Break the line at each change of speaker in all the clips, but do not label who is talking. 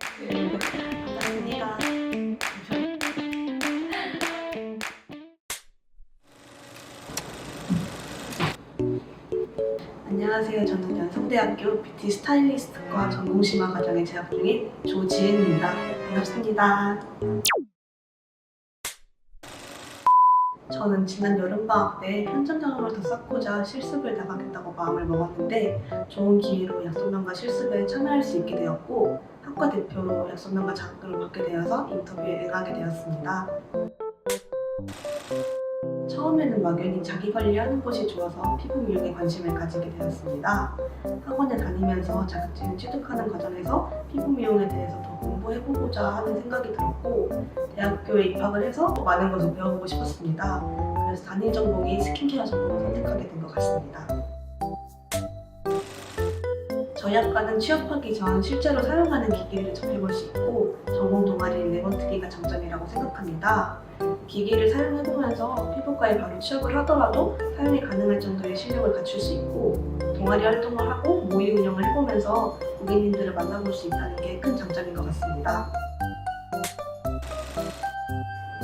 반갑습니다. 안녕하세요. 저는 연성대학교 뷰티 스타일리스트과 전공심화 과정에 재학 중인 조지은입니다. 반갑습니다. 저는 지난 여름방학 때 현장 경험을 더 쌓고자 실습을 나가겠다고 마음을 먹었는데 좋은 기회로 약속명과 실습에 참여할 수 있게 되었고 학과 대표로 약속명과 자격을 받게 되어서 인터뷰에 응하게 되었습니다. 처음에는 막연히 자기 관리하는 것이 좋아서 피부 미용에 관심을 가지게 되었습니다. 학원에 다니면서 자격증을 취득하는 과정에서 피부 미용에 대해서 더 공부해보고자 하는 생각이 들었고 대학교에 입학을 해서 더 많은 것을 배워보고 싶었습니다. 그래서 단일 전공이 스킨케어 전공을 선택하게 된 것 같습니다. 학과는 취업하기 전 실제로 사용하는 기기를 접해볼 수 있고 전공 동아리인 레몬트기가 장점이라고 생각합니다. 기기를 사용해보면서 피부과에 바로 취업을 하더라도 사용이 가능할 정도의 실력을 갖출 수 있고 동아리 활동을 하고 모의 운영을 해보면서 고객님들을 만나볼 수 있다는 게 큰 장점인 것 같습니다.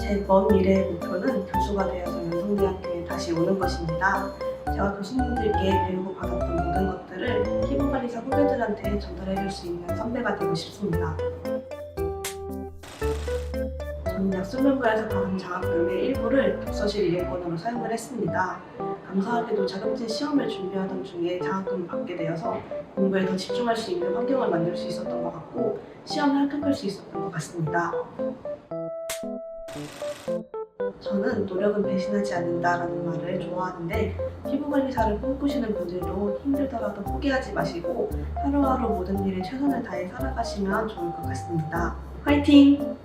제 먼 미래의 목표는 교수가 되어서 연성대학교에 다시 오는 것입니다. 제가 교수님들께 배우고 받았던 모든 것들을 후배들한테 전달해줄 수 있는 선배가 되고 싶습니다. 저는 약수면과에서 받은 장학금의 일부를 독서실 이용권으로 사용을 했습니다. 감사하게도 자격증 시험을 준비하던 중에 장학금을 받게 되어서 공부에 더 집중할 수 있는 환경을 만들 수 있었던 것 같고 시험을 합격할 수 있었던 것 같습니다. 저는 노력은 배신하지 않는다라는 말을 좋아하는데 피부관리사를 꿈꾸시는 분들도 힘들더라도 포기하지 마시고 하루하루 모든 일에 최선을 다해 살아가시면 좋을 것 같습니다. 화이팅!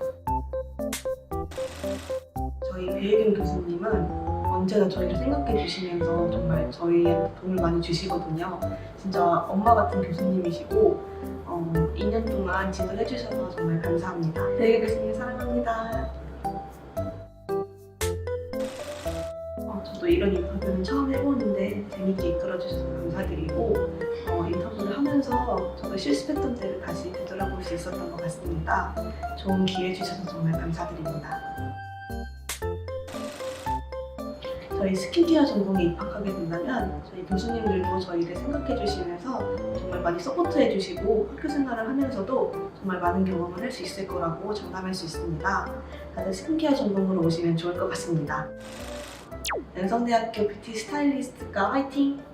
저희 배혜경 교수님은 언제나 저희를 생각해 주시면서 정말 저희한테 도움을 많이 주시거든요. 진짜 엄마 같은 교수님이시고 어, 2년 동안 지도해 주셔서 정말 감사합니다. 배혜경 교수님 사랑합니다. 저도 이런 인터뷰는 처음 해보는데 재밌게 이끌어주셔서 감사드리고 어, 인터뷰를 하면서 저도 실습했던 때를 다시 되돌아볼 수 있었던 것 같습니다. 좋은 기회 주셔서 정말 감사드립니다. 저희 스킨케어 전공에 입학하게 된다면 저희 교수님들도 저희를 생각해 주시면서 정말 많이 서포트해 주시고 학교 생활을 하면서도 정말 많은 경험을 할 수 있을 거라고 장담할 수 있습니다. 다들 스킨케어 전공으로 오시면 좋을 것 같습니다. 연성대학교 뷰티 스타일리스트과 화이팅!